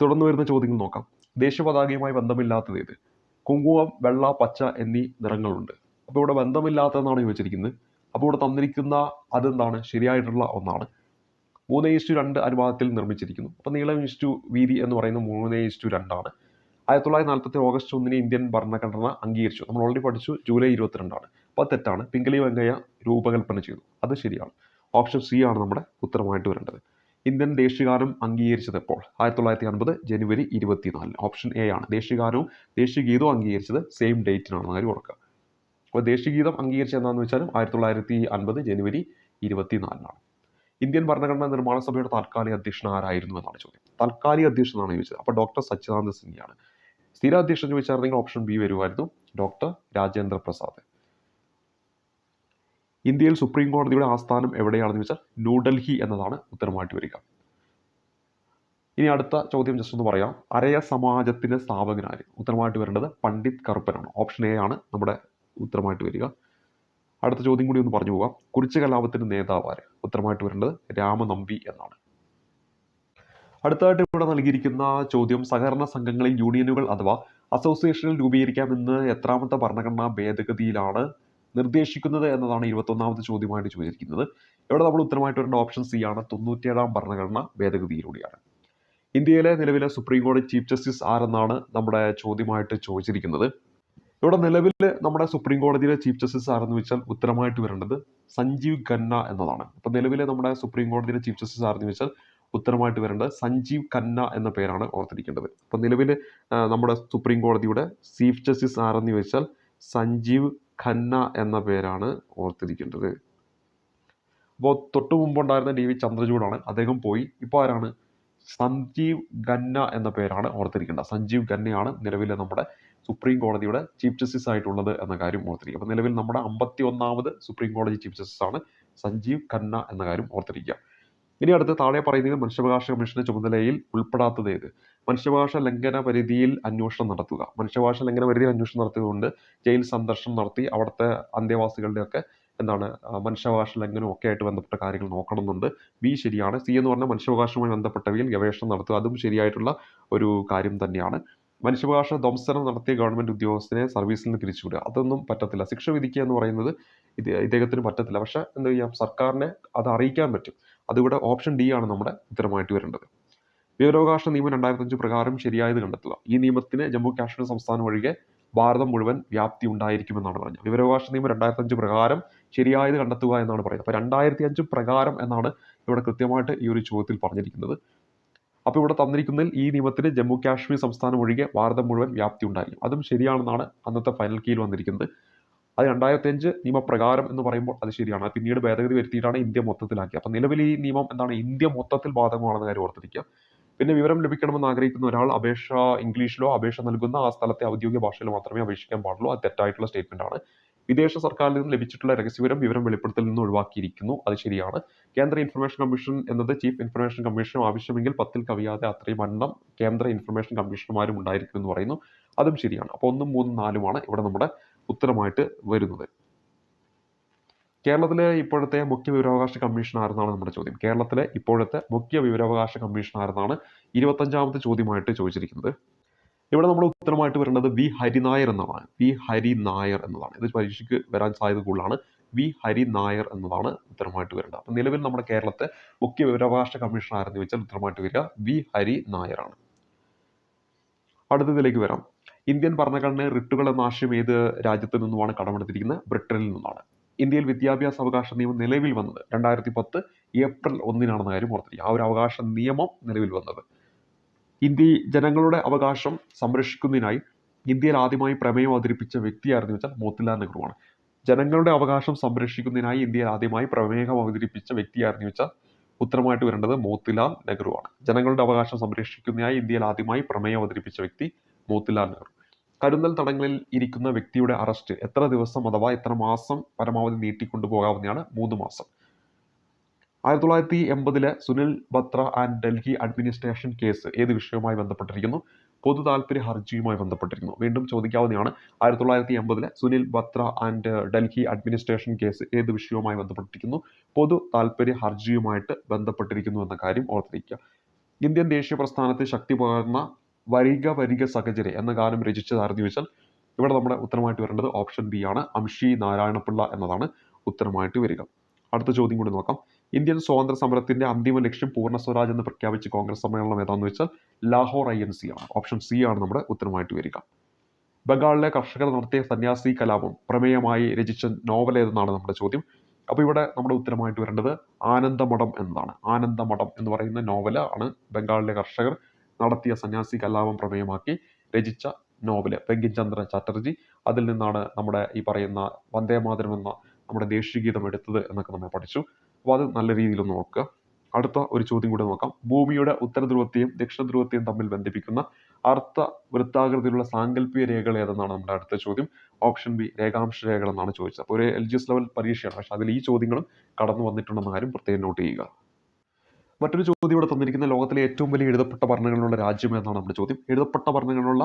തുടർന്ന് വരുന്ന ചോദ്യങ്ങൾ നോക്കാം. ദേശീയ പതാകയുമായി ബന്ധമില്ലാത്തത് ഏത്? കുങ്കുമം വെള്ള പച്ച എന്നീ നിറങ്ങളുണ്ട്. അപ്പോൾ ഇവിടെ ബന്ധമില്ലാത്തതെന്നാണ് ചോദിച്ചിരിക്കുന്നത്. അപ്പോൾ ഇവിടെ തന്നിരിക്കുന്ന അതെന്താണ്? ശരിയായിട്ടുള്ള ഒന്നാണ്. മൂന്ന് ഇസ്റ്റു രണ്ട് അനുപാതത്തിൽ നിർമ്മിച്ചിരിക്കുന്നു. അപ്പോൾ നീളം ഇസ്റ്റു വീതി എന്ന് പറയുന്നത് മൂന്ന് ഇസ്റ്റു രണ്ടാണ് ആയിരത്തി തൊള്ളായിരത്തി നാൽപ്പത്തി ഓഗസ്റ്റ് ഒന്നിന് ഇന്ത്യൻ ഭരണഘടന അംഗീകരിച്ചു. നമ്മൾ ഓൾറെഡി പഠിച്ചു ജൂലൈ ഇരുപത്തിരണ്ടാണ് അപ്പോൾ തെറ്റാണ്. പിംഗലി വെങ്കയ്യ രൂപകൽപ്പന ചെയ്തു. അത് ശരിയാണ്. ഓപ്ഷൻ സി ആണ് നമ്മുടെ ഉത്തരമായിട്ട് വരേണ്ടത്. ഇന്ത്യൻ ദേശീയഗാനം അംഗീകരിച്ചത് എപ്പോൾ? ആയിരത്തി തൊള്ളായിരത്തി അൻപത് ജനുവരി ഇരുപത്തിനാലിന്. ഓപ്ഷൻ എ ആണ്. ദേശീയഗാനവും ദേശീയഗീതവും അംഗീകരിച്ചത് സെയിം ഡേറ്റിനാണ് കാര്യം ഓർക്കുക അപ്പോൾ ദേശീയഗീതം അംഗീകരിച്ചത് എന്താണെന്ന് വെച്ചാലും ആയിരത്തി തൊള്ളായിരത്തി അൻപത് ജനുവരി ഇരുപത്തിനാലിനാണ്. ഇന്ത്യൻ ഭരണഘടനാ നിർമ്മാണ സഭയുടെ താൽക്കാലിക അധ്യക്ഷൻ ആരായിരുന്നു എന്നാണ് ചോദ്യം. താൽക്കാലിക അധ്യക്ഷൻ എന്നാണ് ചോദിച്ചത്. അപ്പോൾ ഡോക്ടർ സച്ചിദാനന്ദ സിംഗിയാണ് സ്ഥിര അധ്യക്ഷൻ ചോദിച്ചായിരുന്നെങ്കിൽ ഓപ്ഷൻ ബി വരുമായിരുന്നു? ഡോക്ടർ രാജേന്ദ്ര പ്രസാദ്. ഇന്ത്യയിൽ സുപ്രീം കോടതിയുടെ ആസ്ഥാനം എവിടെയാണെന്ന് ചോദിച്ചാൽ ന്യൂഡൽഹി എന്നതാണ് ഉത്തരമായിട്ട് വരിക. ഇനി അടുത്ത ചോദ്യം ജസ്റ്റ് ഒന്ന് പറയാം. അരയ സമാജത്തിന്റെ സ്ഥാപകനാര്? ഉത്തരമായിട്ട് വരേണ്ടത് പണ്ഡിറ്റ് കറുപ്പനാണ്. ഓപ്ഷൻ എ ആണ് നമ്മുടെ ഉത്തരമായിട്ട് വരിക. അടുത്ത ചോദ്യം കൂടി ഒന്ന് പറഞ്ഞു പോകാം. കുറിച്ച് കലാപത്തിന്റെ നേതാവ് ആര്? ഉത്തരമായിട്ട് വരേണ്ടത് രാമനമ്പി എന്നാണ്. അടുത്തതായിട്ട് ഇവിടെ നൽകിയിരിക്കുന്ന ചോദ്യം സഹകരണ സംഘങ്ങളിൽ യൂണിയനുകൾ അഥവാ അസോസിയേഷനിൽ രൂപീകരിക്കാമെന്ന് എത്രാമത്തെ ഭരണഘടനാ ഭേദഗതിയിലാണ് നിർദ്ദേശിക്കുന്നത് എന്നതാണ് ഇരുപത്തൊന്നാമത്തെ ചോദ്യമായിട്ട് ചോദിച്ചിരിക്കുന്നത്. ഇവിടെ നമ്മൾ ഉത്തരമായിട്ട് വരേണ്ട ഓപ്ഷൻ സി ആണ്. തൊണ്ണൂറ്റിയേഴാം ഭരണഘടനാ ഭേദഗതിയിലൂടെയാണ്. ഇന്ത്യയിലെ നിലവിലെ സുപ്രീം കോടതി ചീഫ് ജസ്റ്റിസ് ആരെന്നാണ് നമ്മുടെ ചോദ്യമായിട്ട് ചോദിച്ചിരിക്കുന്നത്. ഇവിടെ നിലവിൽ നമ്മുടെ സുപ്രീം കോടതിയിലെ ചീഫ് ജസ്റ്റിസ് ആരെന്ന് വെച്ചാൽ ഉത്തരമായിട്ട് വരേണ്ടത് സഞ്ജീവ് ഖന്ന എന്നതാണ്. അപ്പോൾ നിലവിലെ നമ്മുടെ സുപ്രീം കോടതിയിലെ ചീഫ് ജസ്റ്റിസ് ആരെന്ന് വെച്ചാൽ ഉത്തരമായിട്ട് വരേണ്ടത് സഞ്ജീവ് ഖന്ന എന്ന പേരാണ് ഓർത്തിരിക്കേണ്ടത്. അപ്പോൾ നിലവിൽ നമ്മുടെ സുപ്രീം കോടതിയുടെ ചീഫ് ജസ്റ്റിസ് ആരെന്ന് വെച്ചാൽ സഞ്ജീവ് ഖന്ന എന്ന പേരാണ് ഓർത്തിരിക്കേണ്ടത്. അപ്പോൾ തൊട്ട് മുമ്പുണ്ടായിരുന്ന ഡി വി ചന്ദ്രചൂഡാണ്. അദ്ദേഹം പോയി. ഇപ്പോൾ ആരാണ്? സഞ്ജീവ് ഖന്ന എന്ന പേരാണ് ഓർത്തിരിക്കേണ്ടത്. സഞ്ജീവ് ഖന്നയാണ് നിലവിലെ നമ്മുടെ സുപ്രീം കോടതിയുടെ ചീഫ് ജസ്റ്റിസ് ആയിട്ടുള്ളത് എന്ന കാര്യം ഓർത്തിരിക്കുക. അപ്പോൾ നിലവിൽ നമ്മുടെ അമ്പത്തി ഒന്നാമത് സുപ്രീം കോടതി ചീഫ് ജസ്റ്റിസ് ആണ് സഞ്ജീവ് ഖന്ന എന്ന കാര്യം ഓർത്തിരിക്കുക. ഇനി അടുത്ത് താഴെ പറയുന്നത് മനുഷ്യാവകാശ കമ്മീഷന്റെ ചുമതലയിൽ ഉൾപ്പെടാത്തത് ഏത്? മനുഷ്യാവകാശ ലംഘന പരിധിയിൽ അന്വേഷണം നടത്തുക. മനുഷ്യാവകാശ ലംഘന പരിധിയിൽ അന്വേഷണം നടത്തിയതുകൊണ്ട് ജയിൽ സന്ദർശനം നടത്തി അവിടുത്തെ അന്തേവാസികളുടെയൊക്കെ എന്താണ് മനുഷ്യാവകാശ ലംഘനം ഒക്കെ ആയിട്ട് ബന്ധപ്പെട്ട കാര്യങ്ങൾ നോക്കണമെന്നുണ്ട്. ബി ശരിയാണ്. സി എന്ന് പറഞ്ഞാൽ മനുഷ്യാവകാശവുമായി ബന്ധപ്പെട്ടവയിൽ ഗവേഷണം നടത്തുക. അതും ശരിയായിട്ടുള്ള ഒരു കാര്യം തന്നെയാണ്. മനുഷ്യാവകാശ ധ്വംസനം നടത്തിയ ഗവൺമെന്റ് ഉദ്യോഗസ്ഥനെ സർവീസിൽ നിന്ന് പിരിച്ചുവിടുക. അതൊന്നും പറ്റത്തില്ല. ശിക്ഷ വിധിക്കുക എന്ന് പറയുന്നത് ഇത് ഇദ്ദേഹത്തിന് പറ്റത്തില്ല. പക്ഷെ എന്ത് ചെയ്യാം? സർക്കാരിനെ അത് അറിയിക്കാൻ പറ്റും. അതിവിടെ ഓപ്ഷൻ ഡി ആണ് നമ്മുടെ ഉത്തരമായിട്ട് വരേണ്ടത്. വിവരാവകാശ നിയമം രണ്ടായിരത്തി അഞ്ച് പ്രകാരം ശരിയായത് കണ്ടെത്തുക. ഈ നിയമത്തിന് ജമ്മു കാശ്മീർ സംസ്ഥാനം ഒഴികെ ഭാരതം മുഴുവൻ വ്യാപ്തി ഉണ്ടായിരിക്കുമെന്നാണ് പറഞ്ഞത്. വിവരാവകാശ നിയമം രണ്ടായിരത്തി അഞ്ച് പ്രകാരം ശരിയായത് കണ്ടെത്തുക എന്നാണ് പറയുന്നത്. അപ്പോൾ രണ്ടായിരത്തി അഞ്ച് പ്രകാരം എന്നാണ് ഇവിടെ കൃത്യമായിട്ട് ഈ ഒരു ചോദ്യത്തിൽ പറഞ്ഞിരിക്കുന്നത്. അപ്പോൾ ഇവിടെ തന്നിരിക്കുന്നതിൽ ഈ നിയമത്തിന് ജമ്മു കാശ്മീർ സംസ്ഥാനം ഒഴികെ ഭാരതം മുഴുവൻ വ്യാപ്തി ഉണ്ടായിരിക്കും അതും ശരിയാണെന്നാണ് അന്നത്തെ ഫൈനൽ കീയിൽ വന്നിരിക്കുന്നത്. അത് രണ്ടായിരത്തി അഞ്ച് നിയമപ്രകാരം എന്ന് പറയുമ്പോൾ അത് ശരിയാണ്. പിന്നീട് ഭേദഗതി വരുത്തിയിട്ടാണ് ഇന്ത്യ മൊത്തത്തിലാക്കി അപ്പോൾ നിലവിൽ ഈ നിയമം എന്താണ് ഇന്ത്യ മൊത്തത്തിൽ ബാധകമാണെന്ന കാര്യം ഓർത്തിരിക്കുക. പിന്നെ വിവരം ലഭിക്കണമെന്ന് ആഗ്രഹിക്കുന്ന ഒരാൾ അപേക്ഷ ഇംഗ്ലീഷിലോ അപേക്ഷ നൽകുന്ന ആ സ്ഥലത്തെ ഔദ്യോഗിക ഭാഷയിലോ മാത്രമേ അപേക്ഷിക്കാൻ പാടുള്ളൂ. അത് തെറ്റായിട്ടുള്ള സ്റ്റേറ്റ്മെന്റ് ആണ്. വിദേശ സർക്കാരിൽ നിന്ന് ലഭിച്ചിട്ടുള്ള രഹസ്യവിവരം വിവരം വെളിപ്പെടുത്തൽ നിന്ന് ഒഴിവാക്കിയിരിക്കുന്നു. അത് ശരിയാണ്. കേന്ദ്ര ഇൻഫർമേഷൻ കമ്മീഷൻ എന്നത് ചീഫ് ഇൻഫർമേഷൻ കമ്മീഷനും ആവശ്യമെങ്കിൽ പത്തിൽ കവിയാതെ അത്രയും എണ്ണം കേന്ദ്ര ഇൻഫർമേഷൻ കമ്മീഷണർമാരും ഉണ്ടായിരിക്കും എന്ന് പറയുന്നു. അതും ശരിയാണ്. അപ്പോൾ ഒന്നും മൂന്നും നാലുമാണ് ഇവിടെ നമ്മുടെ ഉത്തരമായിട്ട് വരുന്നത്. കേരളത്തിലെ ഇപ്പോഴത്തെ മുഖ്യ വിവരാവകാശ കമ്മീഷൻ ആരെന്നാണ് നമ്മുടെ ചോദ്യം? കേരളത്തിലെ ഇപ്പോഴത്തെ മുഖ്യ വിവരാവകാശ കമ്മീഷൻ ആരെന്നാണ് ഇരുപത്തഞ്ചാമത്തെ ചോദ്യമായിട്ട് ചോദിച്ചിരിക്കുന്നത്. ഇവിടെ നമ്മൾ ഉത്തരമായിട്ട് വരേണ്ടത് വി ഹരിനായർ എന്നതാണ്. വി ഹരിനായർ എന്നതാണ്. ഇത് പരീക്ഷയ്ക്ക് വരാൻ സാധ്യത കൂടുതലാണ്. വി ഹരി നായർ എന്നതാണ് ഉത്തരമായിട്ട് വരേണ്ടത്. അപ്പം നിലവിൽ നമ്മുടെ കേരളത്തെ മുഖ്യ വിവരാവകാശ കമ്മീഷൻ ആരെന്ന് വെച്ചാൽ ഉത്തരമായിട്ട് വരിക വി ഹരി നായരാണ് അടുത്തതിലേക്ക് വരാം. ഇന്ത്യൻ ഭരണഘടന റിട്ടുകൾ എന്ന ആശയം ഏത് രാജ്യത്തു നിന്നുമാണ് കടമെടുത്തിരിക്കുന്നത്? ബ്രിട്ടനിൽ നിന്നാണ്. ഇന്ത്യയിൽ വിദ്യാഭ്യാസ അവകാശ നിയമം നിലവിൽ വന്നത് രണ്ടായിരത്തി പത്ത് ഏപ്രിൽ ഒന്നിനാണെന്ന കാര്യം ഓർത്തിരിക്കുക. ആ ഒരു അവകാശ നിയമം നിലവിൽ വന്നത്. ഇന്ത്യ ജനങ്ങളുടെ അവകാശം സംരക്ഷിക്കുന്നതിനായി ഇന്ത്യയിൽ ആദ്യമായി പ്രമേയം അവതരിപ്പിച്ച വ്യക്തിയായിരുന്നു വെച്ചാൽ മോത്തിലാൽ നെഹ്റുവാണ്. ജനങ്ങളുടെ അവകാശം സംരക്ഷിക്കുന്നതിനായി ഇന്ത്യയിൽ ആദ്യമായി പ്രമേയം അവതരിപ്പിച്ച വ്യക്തിയായിരുന്നു വെച്ചാൽ ഉത്തരമായിട്ട് വരേണ്ടത് മോത്തിലാൽ നെഹ്റുവാണ്. ജനങ്ങളുടെ അവകാശം സംരക്ഷിക്കുന്നതിനായി ഇന്ത്യയിൽ ആദ്യമായി പ്രമേയം അവതരിപ്പിച്ച വ്യക്തി മോത്തിലാൽ നെഹ്റു. കരുതൽ തടങ്ങളിൽ ഇരിക്കുന്ന വ്യക്തിയുടെ അറസ്റ്റ് എത്ര ദിവസം അഥവാ എത്ര മാസം പരമാവധി നീട്ടിക്കൊണ്ടുപോകാവുന്നതാണ് മൂന്ന് മാസം. ആയിരത്തി തൊള്ളായിരത്തി എൺപതിലെ Sunil Batra and Delhi administration case ഏത് വിഷയവുമായി ബന്ധപ്പെട്ടിരിക്കുന്നു? പൊതു താല്പര്യ ഹർജിയുമായി ബന്ധപ്പെട്ടിരിക്കുന്നു. വീണ്ടും ചോദിക്കാവുന്നതാണ് ആയിരത്തി തൊള്ളായിരത്തി എൺപതിലെ Sunil Batra and Delhi administration case ഏത് വിഷയവുമായി ബന്ധപ്പെട്ടിരിക്കുന്നു? പൊതു താല്പര്യ ഹർജിയുമായിട്ട് ബന്ധപ്പെട്ടിരിക്കുന്നു എന്ന കാര്യം ഓർത്തിരിക്കുക. ഇന്ത്യൻ ദേശീയ പ്രസ്ഥാനത്തെ ശക്തി പകർന്ന വരിക വരിക സഹചര്യ എന്ന ഗാനം രചിച്ചതായിരുന്നു ചോദിച്ചാൽ ഇവിടെ നമ്മുടെ ഉത്തരമായിട്ട് വരേണ്ടത് ഓപ്ഷൻ ബി ആണ്. അംഷി നാരായണപിള്ള എന്നതാണ് ഉത്തരമായിട്ട് വരിക. അടുത്ത ചോദ്യം കൂടി നോക്കാം. ഇന്ത്യൻ സ്വാതന്ത്ര്യ സമരത്തിന്റെ അന്തിമ ലക്ഷ്യം പൂർണ സ്വരാജ് എന്ന് പ്രഖ്യാപിച്ച് കോൺഗ്രസ് സമ്മേളനം ഏതാണെന്ന് വെച്ചാൽ ലാഹോർ ഐ എൻ സി ആണ്. ഓപ്ഷൻ സി ആണ് നമ്മുടെ ഉത്തരമായിട്ട് വരിക. ബംഗാളിലെ കർഷകർ നടത്തിയ സന്യാസി കലാപം പ്രമേയമായി രചിച്ച നോവൽ ഏതെന്നാണ് നമ്മുടെ ചോദ്യം? അപ്പോൾ ഇവിടെ നമ്മുടെ ഉത്തരമായിട്ട് വരേണ്ടത് ആനന്ദമഠം എന്നതാണ് ആനന്ദമഠം എന്ന് പറയുന്ന നോവൽ ആണ് ബംഗാളിലെ കർഷകർ നടത്തിയ സന്യാസി കലാപം പ്രമേയമാക്കി രചിച്ച നോവൽ ബങ്കിം ചന്ദ്ര ചാറ്റർജി അതിൽ നിന്നാണ് നമ്മുടെ ഈ പറയുന്ന വന്ദേ മാതരം എന്ന നമ്മുടെ ദേശീയ ഗീതം എടുത്തത് എന്നൊക്കെ നമ്മൾ പഠിച്ചു. അപ്പോൾ അത് നല്ല രീതിയിൽ നോക്കുക. അടുത്ത ഒരു ചോദ്യം കൂടെ നോക്കാം. ഭൂമിയുടെ ഉത്തര ധ്രുവത്തെയും ദക്ഷിണ ധ്രുവത്തെയും തമ്മിൽ ബന്ധിപ്പിക്കുന്ന അർത്ഥ വൃത്താകൃതിയിലുള്ള സാങ്കല്പിക രേഖകൾ ഏതെന്നാണ് നമ്മുടെ അടുത്ത ചോദ്യം. ഓപ്ഷൻ ബി രേഖാംശ രേഖകൾ എന്നാണ് ചോദിച്ചത്. അപ്പോൾ ഒരു എൽ ജി എസ് ലെവൽ പരീക്ഷയാണ്. പക്ഷേ അതിൽ ഈ ചോദ്യങ്ങളും കടന്നു വന്നിട്ടുണ്ടെന്ന കാര്യം പ്രത്യേകം നോട്ട് ചെയ്യുക. മറ്റൊരു ചോദ്യം ഇവിടെ തന്നിരിക്കുന്ന ലോകത്തിലെ ഏറ്റവും വലിയ എഴുതപ്പെട്ട ഭരണങ്ങളുള്ള രാജ്യം എന്നാണ് നമ്മുടെ ചോദ്യം. എഴുതപ്പെട്ട ഭരണങ്ങളുള്ള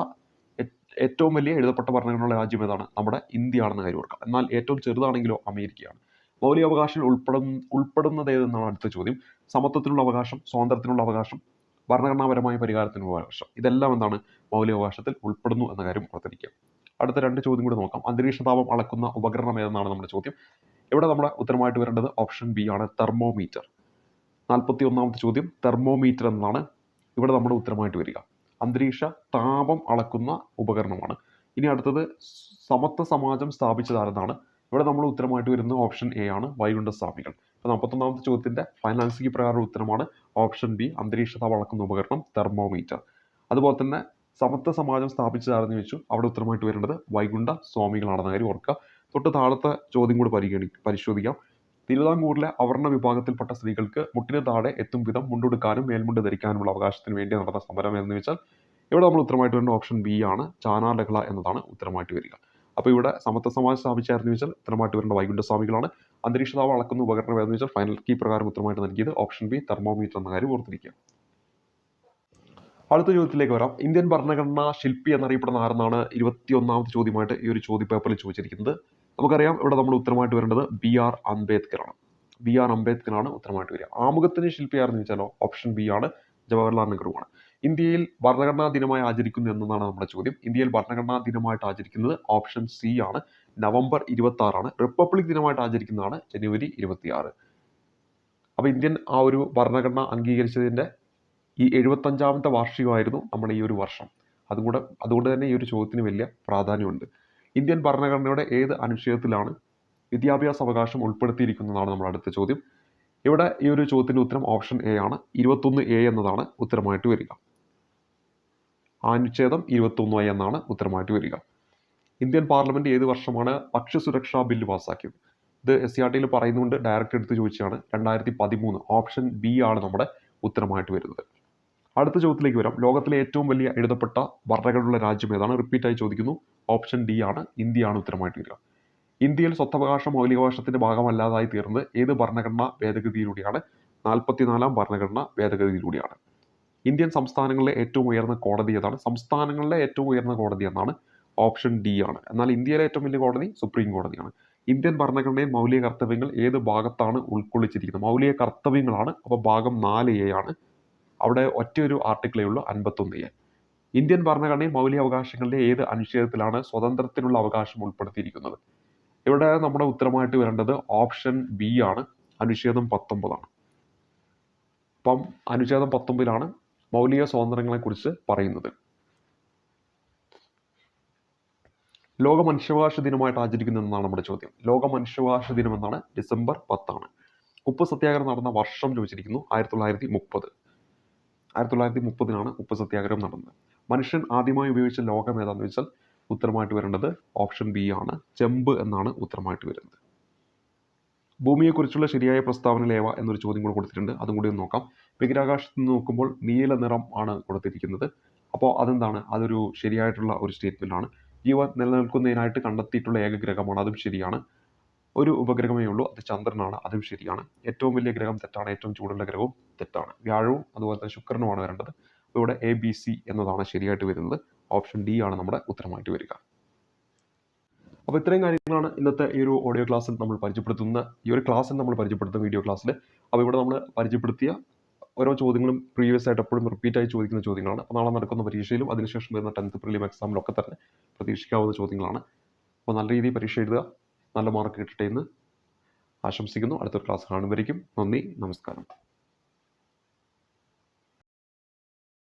ഏറ്റവും വലിയ എഴുതപ്പെട്ട ഭരണങ്ങളുള്ള രാജ്യം ഏതാണ്? നമ്മുടെ ഇന്ത്യ ആണെന്ന കാര്യം ഓർക്കാം എന്നാൽ ഏറ്റവും ചെറുതാണെങ്കിലോ അമേരിക്കയാണ്. മൗലികാവകാശം ഉൾപ്പെടുന്ന ഉൾപ്പെടുന്നത് ഏതെന്നാണ് അടുത്ത ചോദ്യം. സമത്വത്തിനുള്ള അവകാശം സ്വാതന്ത്ര്യത്തിനുള്ള അവകാശം ഭരണഘടനാപരമായ പരിഹാരത്തിനുള്ള അവകാശം ഇതെല്ലാം എന്താണ്? മൗലികാവകാശത്തിൽ ഉൾപ്പെടുന്നു എന്ന കാര്യം ഓർത്തിരിക്കുക അടുത്ത രണ്ട് ചോദ്യം കൂടി നോക്കാം. അന്തരീക്ഷ താപം അളക്കുന്ന ഉപകരണം ഏതെന്നാണ് നമ്മുടെ ചോദ്യം. ഇവിടെ നമ്മുടെ ഉത്തരമായിട്ട് വരേണ്ടത് ഓപ്ഷൻ ബി ആണ് തെർമോമീറ്റർ. നാൽപ്പത്തി ഒന്നാമത്തെ ചോദ്യം തെർമോമീറ്റർ എന്നാണ് ഇവിടെ നമ്മുടെ ഉത്തരമായിട്ട് വരിക. അന്തരീക്ഷ താപം അളക്കുന്ന ഉപകരണമാണ്. ഇനി അടുത്തത് സമത്വ സമാജം സ്ഥാപിച്ചതാരെന്നാണ് ഇവിടെ നമ്മൾ ഉത്തരമായിട്ട് വരുന്ന ഓപ്ഷൻ എ ആണ് വൈകുണ്ഠ സ്വാമികൾ. അപ്പോൾ നാൽപ്പത്തൊന്നാമത്തെ ചോദ്യത്തിന്റെ ഫൈനാൻസിംഗ് പ്രകാരം ഉത്തരമാണ് ഓപ്ഷൻ ബി അന്തരീക്ഷ വളക്കുന്ന ഉപകരണം തെർമോമീറ്റർ അതുപോലെ തന്നെ സമത്വ സമാജം സ്ഥാപിച്ചതാണെന്ന് ചോദിച്ചു അവിടെ ഉത്തരമായിട്ട് വരേണ്ടത് വൈകുണ്ഠ സ്വാമികളാണെന്ന കാര്യം ഓർക്കുക. തൊട്ട് താഴത്തെ ചോദ്യം കൂടി പരിഗണി പരിശോധിക്കാം. തിരുവിതാംകൂറിലെ അവർണ വിഭാഗത്തിൽപ്പെട്ട സ്ത്രീകൾക്ക് മുട്ടിന് താഴെ എത്തും വിധം മുണ്ടെടുക്കാനും മേൽമുണ്ട് ധരിക്കാനുമുള്ള അവകാശത്തിന് വേണ്ടി നടന്ന സമരം എന്ന് വെച്ചാൽ ഇവിടെ നമ്മൾ ഉത്തരമായിട്ട് വരുന്ന ഓപ്ഷൻ ബി ആണ് ചാനാ ലഹള എന്നതാണ് ഉത്തരമായിട്ട് വരിക. അപ്പോൾ ഇവിടെ സമത്വ സമാജം സ്ഥാപിച്ചായിരുന്നു വെച്ചാൽ ഉത്തരമായിട്ട് വരേണ്ട വൈകുണ്ഠ സ്വാമികളാണ് അന്തരീക്ഷ താപം അളക്കുന്ന ഉപകരണം ഏതെന്ന് വെച്ചാൽ ഫൈനൽ കീ പ്രകാരം ഉത്തരമായിട്ട് നൽകിയത് ഓപ്ഷൻ ബി തെർമോമീറ്റർ എന്ന കാര്യം ഓർത്തിരിക്കുക. അടുത്ത ചോദ്യത്തിലേക്ക് വരാം. ഇന്ത്യൻ ഭരണഘടനാ ശില്പി എന്നറിയപ്പെടുന്ന ആരെന്നാണ് ഇരുപത്തി ഒന്നാമത്തെ ചോദ്യമായിട്ട് ഈ ഒരു ചോദ്യ പേപ്പറിൽ ചോദിച്ചിരിക്കുന്നത്. നമുക്കറിയാം ഇവിടെ നമ്മൾ ഉത്തരമായിട്ട് വരേണ്ടത് ബി ആർ അംബേദ്കർ ആണ് ബി ആർ അംബേദ്കർ ആണ് ഉത്തരമായിട്ട് വരിക. ആമുഖത്തിന് ശില്പി ആരെന്ന് വെച്ചാലോ ഓപ്ഷൻ ബി ആണ്. ജവഹർലാൽ നെഹ്റുവാണ് ഇന്ത്യയിൽ ഭരണഘടനാ ദിനമായി ആചരിക്കുന്നു എന്നതാണ് നമ്മുടെ ചോദ്യം. ഇന്ത്യയിൽ ഭരണഘടനാ ദിനമായിട്ട് ആചരിക്കുന്നത് ഓപ്ഷൻ സി ആണ്. നവംബർ ഇരുപത്തി ആറാണ് റിപ്പബ്ലിക് ദിനമായിട്ട് ആചരിക്കുന്നതാണ് ജനുവരി ഇരുപത്തി ആറ് അപ്പോൾ ഇന്ത്യൻ ആ ഒരു ഭരണഘടന അംഗീകരിച്ചതിന്റെ ഈ എഴുപത്തഞ്ചാമത്തെ വാർഷികമായിരുന്നു നമ്മുടെ ഈ ഒരു വർഷം. അതും കൂടെ അതുകൊണ്ട് തന്നെ ഈ ഒരു ചോദ്യത്തിന് വലിയ പ്രാധാന്യമുണ്ട്. ഇന്ത്യൻ ഭരണഘടനയുടെ ഏത് അനുച്ഛേദത്തിലാണ് വിദ്യാഭ്യാസ അവകാശം ഉൾപ്പെടുത്തിയിരിക്കുന്നതാണ് നമ്മുടെ അടുത്ത ചോദ്യം. ഇവിടെ ഈ ഒരു ചോദ്യത്തിന്റെ ഉത്തരം ഓപ്ഷൻ എ ആണ്. ഇരുപത്തൊന്ന് എ എന്നതാണ് ഉത്തരമായിട്ട് വരിക. ആനുച്ഛേദം ഇരുപത്തൊന്ന് എ എന്നാണ് ഉത്തരമായിട്ട് വരിക. ഇന്ത്യൻ പാർലമെന്റ് ഏത് വർഷമാണ് ഭക്ഷ്യസുരക്ഷാ ബില്ല് പാസ്സാക്കിയത്? ഇത് എസ് സി ആർ ടിയിൽ പറയുന്നുണ്ട് ഡയറക്റ്റ് എടുത്ത് ചോദിച്ചാണ് രണ്ടായിരത്തി പതിമൂന്ന് ഓപ്ഷൻ ബി ആണ് നമ്മുടെ ഉത്തരമായിട്ട് വരുന്നത്. അടുത്ത ചോദ്യത്തിലേക്ക് വരാം. ലോകത്തിലെ ഏറ്റവും വലിയ എഴുതപ്പെട്ട വർണകളുള്ള രാജ്യം ഏതാണ്? റിപ്പീറ്റായി ചോദിക്കുന്നു. ഓപ്ഷൻ ഡി ആണ്. ഇന്ത്യയാണ് ഉത്തരമായിട്ട് വരിക. ഇന്ത്യയിൽ സ്വത്തവകാശ മൗലികാവകാശത്തിന്റെ ഭാഗമല്ലാതായി തീർന്നത് ഏത് ഭരണഘടനാ ഭേദഗതിയിലൂടെയാണ്? നാൽപ്പത്തിനാലാം ഭരണഘടനാ ഭേദഗതിയിലൂടെയാണ്. ഇന്ത്യൻ സംസ്ഥാനങ്ങളിലെ ഏറ്റവും ഉയർന്ന കോടതി ഏതാണ്? സംസ്ഥാനങ്ങളിലെ ഏറ്റവും ഉയർന്ന കോടതി എന്നാണ് ഓപ്ഷൻ ഡി ആണ്. എന്നാൽ ഇന്ത്യയിലെ ഏറ്റവും വലിയ കോടതി സുപ്രീം കോടതിയാണ്. ഇന്ത്യൻ ഭരണഘടനയിൽ മൗലിക കർത്തവ്യങ്ങൾ ഏത് ഭാഗത്താണ് ഉൾക്കൊള്ളിച്ചിരിക്കുന്നത്? മൗലിക കർത്തവ്യങ്ങളാണ് അപ്പോൾ ഭാഗം നാല് എ ആണ്. അവിടെ ഒറ്റയൊരു ആർട്ടിക്കിളേ ഉള്ളൂ അൻപത്തൊന്ന് എ. ഇന്ത്യൻ ഭരണഘടനയിൽ മൗലിക അവകാശങ്ങളുടെ ഏത് അനുച്ഛേദത്തിലാണ് സ്വതന്ത്രത്തിനുള്ള അവകാശം ഉൾപ്പെടുത്തിയിരിക്കുന്നത്? ഇവിടെ നമ്മുടെ ഉത്തരമായിട്ട് വരേണ്ടത് ഓപ്ഷൻ ബി ആണ്. അനുച്ഛേദം പത്തൊമ്പതാണ് അപ്പം അനുച്ഛേദം പത്തൊമ്പതിലാണ് മൗലിക സ്വാതന്ത്ര്യങ്ങളെക്കുറിച്ച് പറയുന്നത്. ലോക മനുഷ്യാവകാശ ദിനമായിട്ട് ആചരിക്കുന്നു എന്നാണ് നമ്മുടെ ചോദ്യം. ലോക മനുഷ്യാവകാശ ദിനം എന്നാണ് ഡിസംബർ പത്താണ്. ഉപ്പ് സത്യാഗ്രഹം നടന്ന വർഷം ചോദിച്ചിരിക്കുന്നു ആയിരത്തി തൊള്ളായിരത്തി മുപ്പത്. ആയിരത്തി തൊള്ളായിരത്തി മുപ്പതിനാണ് ഉപ്പ് സത്യാഗ്രഹം നടന്നത്. മനുഷ്യൻ ആദ്യമായി ഉപയോഗിച്ച ലോകം ഏതാണെന്ന് വെച്ചാൽ ഉത്തരമായിട്ട് വരേണ്ടത് ഓപ്ഷൻ ബി ആണ്. ചെമ്പ് എന്നാണ് ഉത്തരമായിട്ട് വരുന്നത്. ഭൂമിയെക്കുറിച്ചുള്ള ശരിയായ പ്രസ്താവന ലേവ എന്നൊരു ചോദ്യം കൂടെ കൊടുത്തിട്ടുണ്ട്. അതും കൂടി ഒന്ന് നോക്കാം. ബഹിരാകാശത്ത് നിന്ന് നോക്കുമ്പോൾ നീല നിറം ആണ് കൊടുത്തിരിക്കുന്നത്. അപ്പോൾ അതെന്താണ്? അതൊരു ശരിയായിട്ടുള്ള ഒരു സ്റ്റേറ്റ്മെന്റ് ആണ്. ജീവൻ നിലനിൽക്കുന്നതിനായിട്ട് കണ്ടെത്തിയിട്ടുള്ള ഏക ഗ്രഹമാണ്. അതും ശരിയാണ്. ഒരു ഉപഗ്രഹമേ ഉള്ളൂ. അത് ചന്ദ്രനാണ്. അതും ശരിയാണ്. ഏറ്റവും വലിയ ഗ്രഹം തെറ്റാണ്. ഏറ്റവും ചൂടുള്ള ഗ്രഹവും തെറ്റാണ്. വ്യാഴവും അതുപോലെ തന്നെ ശുക്രനുമാണ് വരേണ്ടത്. ഇവിടെ എ ബി സി എന്നതാണ് ശരിയായിട്ട് വരുന്നത്. ഓപ്ഷൻ ഡി ആണ് നമ്മുടെ ഉത്തരമായിട്ട് വരിക. അപ്പോൾ ഇത്രയും കാര്യങ്ങളാണ് ഇന്നത്തെ ഈ ഒരു ഓഡിയോ ക്ലാസ്സിൽ നമ്മൾ പരിചയപ്പെടുത്തുന്ന ഈ ഒരു ക്ലാസ്സിൽ നമ്മൾ പരിചയപ്പെടുത്തുന്ന വീഡിയോ ക്ലാസ്സിൽ അപ്പോൾ ഇവിടെ നമ്മൾ പരിചയപ്പെടുത്തിയ ഓരോ ചോദ്യങ്ങളും പ്രീവിയസ് ആയിട്ട് എപ്പോഴും റിപ്പീറ്റ് ആയി ചോദിക്കുന്ന ചോദ്യങ്ങളാണ്. നാളെ നടക്കുന്ന പരീക്ഷയിലും അതിനുശേഷം വരുന്ന ടെൻത്ത് പ്രിലിം എക്സാമിലും ഒക്കെ തന്നെ പ്രതീക്ഷിക്കാവുന്ന ചോദ്യങ്ങളാണ്. അപ്പോൾ നല്ല രീതിയിൽ പരീക്ഷ എഴുതുക നല്ല മാർക്ക് കിട്ടട്ടെ എന്ന് ആശംസിക്കുന്നു. അടുത്തൊരു ക്ലാസ് കാണുമ്പോഴേക്കും നന്ദി നമസ്കാരം.